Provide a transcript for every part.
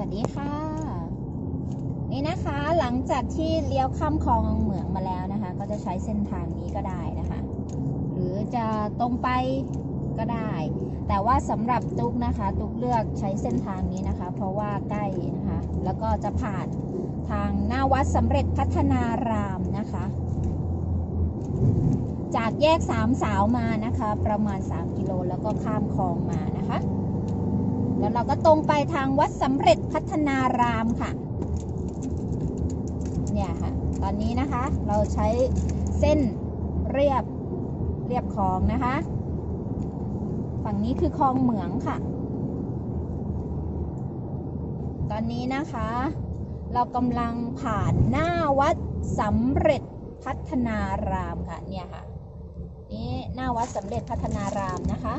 วัสดีค่ะ นี่นะคะหลังจากที่เลี้ยวข้ามคลองเหมืองมาแล้วนะคะ ก็จะใช้เส้นทางนี้ก็ได้นะคะ หรือจะตรงไปก็ได้ แต่ว่าสำหรับตุ๊กนะคะ ตุ๊กเลือกใช้เส้นทางนี้นะคะ เพราะว่าใกล้นะคะ แล้วก็จะผ่านทางหน้าวัดสำเร็จพัฒนารามนะคะ จากแยกสามสาวมานะคะ ประมาณ 3 กิโลแล้วก็ข้ามคลองมานะคะ แล้วเราก็ตรงไปทางวัดสำเร็จพัฒนารามค่ะ เนี่ยค่ะ ตอนนี้นะคะเราใช้เส้นเรียบเรียบคลองนะคะ ฝั่งนี้คือคลองเหมืองค่ะ ตอนนี้นะคะ เรากำลังผ่านหน้าวัดสำเร็จพัฒนารามค่ะ เนี่ยค่ะ นี่หน้าวัดสำเร็จพัฒนารามนะคะ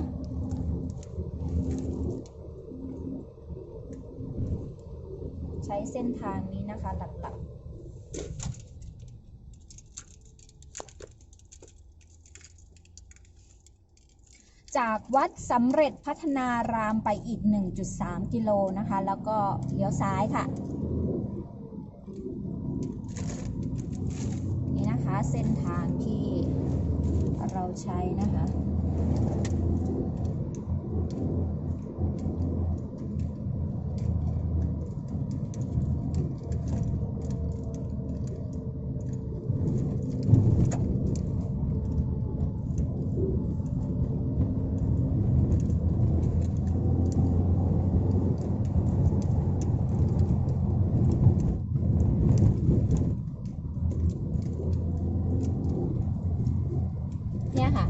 ช้เส้นทางนี้นะคะหลักๆจากวัดสำเร็จพัฒนารามไปอีก 1.3 กิโลนะคะ แล้วก็เลี้ยวซ้ายค่ะ นี่นะคะเส้นทางที่เราใช้นะคะ เนี่ยค่ะ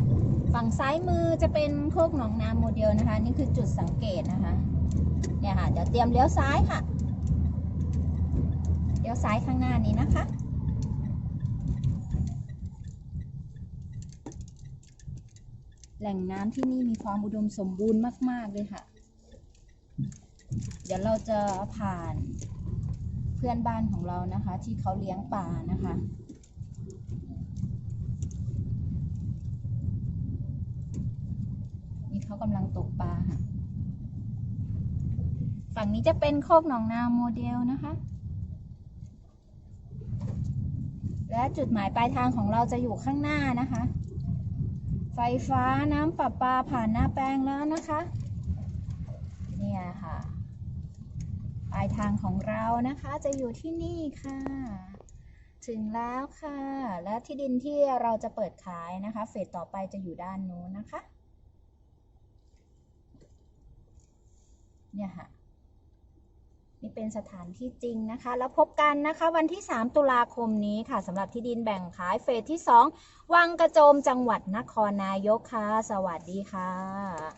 ฝั่งซ้ายมือจะเป็นโคกหนองนาโมเดลนะคะ นี่คือจุดสังเกตนะคะ เนี่ยค่ะ เดี๋ยวเตรียมเลี้ยวซ้ายค่ะ เลี้ยวซ้ายข้างหน้านี้นะคะ แหล่งน้ำที่นี่มีความอุดมสมบูรณ์มาก ๆ เลยค่ะ เดี๋ยวเราจะผ่านเพื่อนบ้านของเรานะคะ ที่เขาเลี้ยงปลานะคะ นี่เขากำลังตกปลาค่ะ ฝั่งนี้จะเป็นโคกหนองนาโมเดลนะคะ และจุดหมายปลายทางของเราจะอยู่ข้างหน้านะคะ ไฟฟ้าน้ำประปาผ่านหน้าแปลงแล้วนะคะ เนี่ยค่ะ ปลายทางของเรานะคะจะอยู่ที่นี่ค่ะ ถึงแล้วค่ะ และที่ดินที่เราจะเปิดขายนะคะ เฟสต่อไปจะอยู่ด้านนู้นนะคะ เนี่ยค่ะนี่เป็นสถานที่จริงนะคะ แล้วพบกันนะคะ วันที่ 3 ตุลาคมนี้ค่ะสำหรับที่ดินแบ่งขายเฟสที่ 2 วังกระโจมจังหวัดนครนายกค่ะ สวัสดีค่ะ